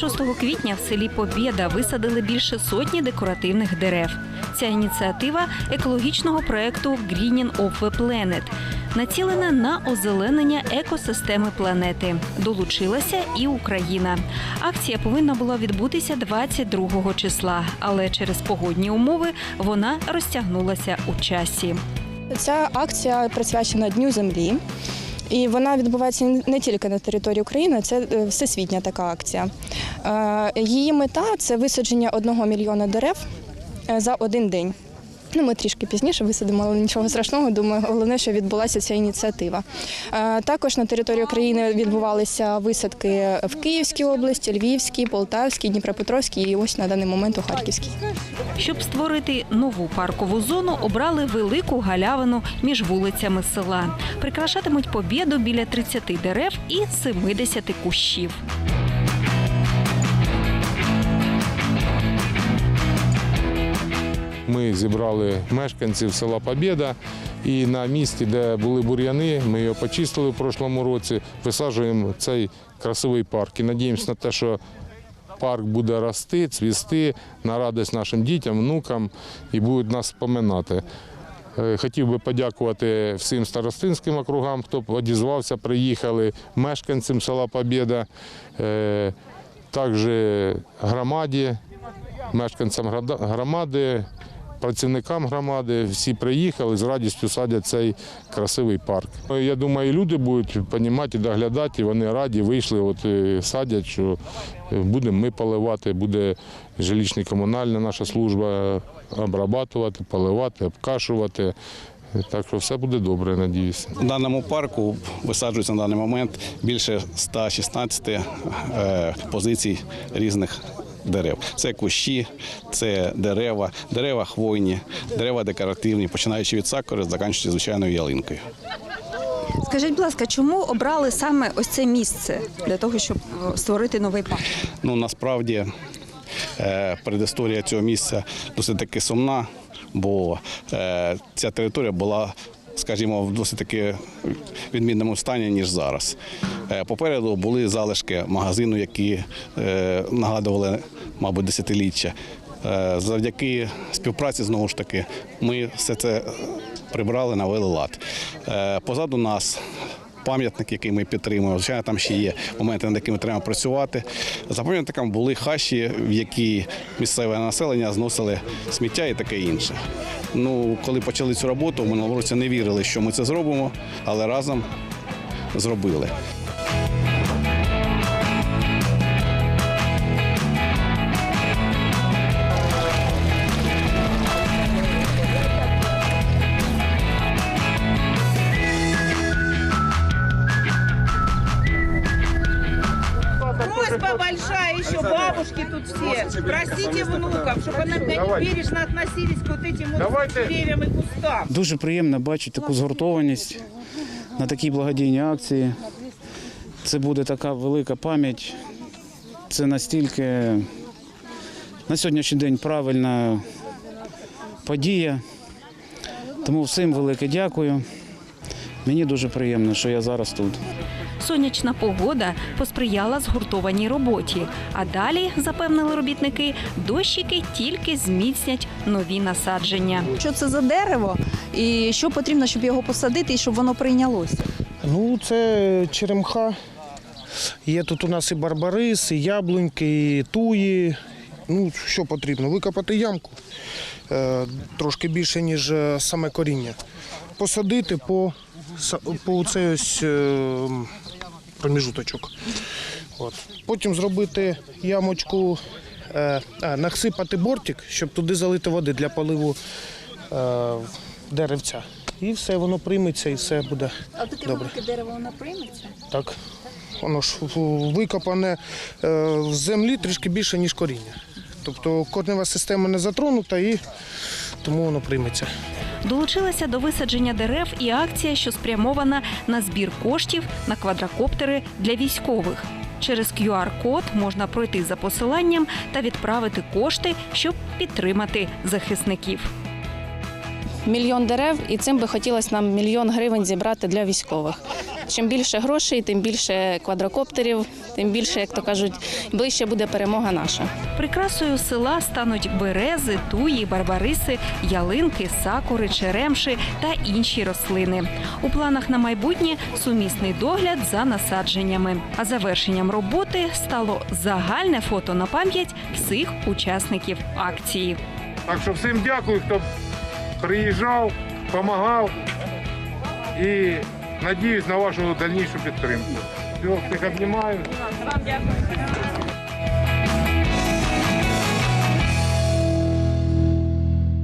26 квітня в селі Побєда висадили більше сотні декоративних дерев. Ця ініціатива екологічного проекту Greening of the Planet націлена на озеленення екосистеми планети. Долучилася і Україна. Акція повинна була відбутися 22 числа, але через погодні умови вона розтягнулася у часі. Ця акція присвячена Дню землі. І вона відбувається не тільки на території України, це е, всесвітня така акція. Е, Її мета це висадження одного мільйона дерев е, за один день. Ну, ми трішки пізніше висадимо, але нічого страшного. Думаю, головне, що відбулася ця ініціатива. Е, Також на території України відбувалися висадки в Київській області, Львівській, Полтавській, Дніпропетровській і ось на даний момент у Харківській. Щоб створити нову паркову зону, обрали велику галявину між вулицями села. Прикрашатимуть побєду біля 30 дерев і 70 кущів. Зібрали мешканців села Побєда і на місці, де були бур'яни, ми його почистили в прошлому році, висаджуємо цей красивий парк. І надіємося на те, що парк буде рости, цвісти на радість нашим дітям, внукам і будуть нас споминати. Е, Хотів би подякувати всім старостинським округам, хто одізвався, приїхали, мешканцям села Побєда, е, також громаді, мешканцям громади, працівникам громади. Всі приїхали з радістю садять цей красивий парк. Я думаю, люди будуть розуміти доглядати, і вони раді вийшли, от е, садять, що е, будемо ми поливати, буде жилищно комунальна наша служба обрабатувати, поливати, обкашувати. Так що все буде добре, надіюся. У даному парку висаджується на даний момент більше 116 е, позицій різних дерев. Це кущі, це дерева, дерева хвойні, дерева декоративні, починаючи від сакури, закінчуючи звичайною ялинкою. Скажіть, будь ласка, чому обрали саме ось це місце для того, щоб е, створити новий парк? Ну насправді е, предісторія цього місця досить таки сумна, бо е, ця територія була. Скажімо, в досить таки відмінному стані ніж зараз. Е, Попереду були залишки магазину, які е, нагадували, мабуть, десятиліття. Е, Завдяки співпраці знову ж таки ми все це прибрали, навели лад. Позаду нас пам'ятник, який ми підтримуємо. Звичайно, там ще є моменти, над якими треба працювати. За пам'ятником були хащі, в які місцеве населення зносили сміття і таке інше. Ну, коли почали цю роботу, в минулому році не вірили, що ми це зробимо, але разом зробили. Просьба большая еще бабушки тут все. Простите внуков, чтобы они бережно относились к вот этим вот деревьям и кустам. Дуже приємно бачити таку згуртованість на такій благодійній акції. Це буде така велика пам'ять. Це настільки на сьогоднішній день правильна подія. Тому всім велике дякую. Мені дуже приємно, що я зараз тут. Сонячна погода посприяла згуртованій роботі. А далі, запевнили робітники, дощики тільки зміцнять нові насадження. Що це за дерево і що потрібно, щоб його посадити і щоб воно прийнялося? Ну, це черемха. Є тут у нас і барбарис, і яблуньки, і туї. Ну, що потрібно? Викопати ямку е, трошки більше, ніж е, саме коріння. Посадити по, по цей ось е, проміжуточок. От. Потім зробити ямочку, е, а, насипати бортик, щоб туди залити води для поливу е, деревця. І все, воно прийметься і все буде А таке добре. велике дерево воно прийметься? Так. Воно ж викопане е, в землі трішки більше, ніж коріння. Тобто корнева система не затронута і тому воно прийметься. Долучилася до висадження дерев і акція, що спрямована на збір коштів на квадрокоптери для військових. Через QR-код можна пройти за посиланням та відправити кошти, щоб підтримати захисників. Мільйон дерев, і цим би хотілося нам мільйон гривень зібрати для військових. Чим більше грошей, тим більше квадрокоптерів, тим більше, як то кажуть, ближче буде перемога наша. Прикрасою села стануть берези, туї, барбариси, ялинки, сакури, черемши та інші рослини. У планах на майбутнє сумісний догляд за насадженнями. А завершенням роботи стало загальне фото на пам'ять всіх учасників акції. Так що всім дякую, хто приїжджав, допомагав і надіюсь на вашу дальнішу підтримку. Всіх обнімаю.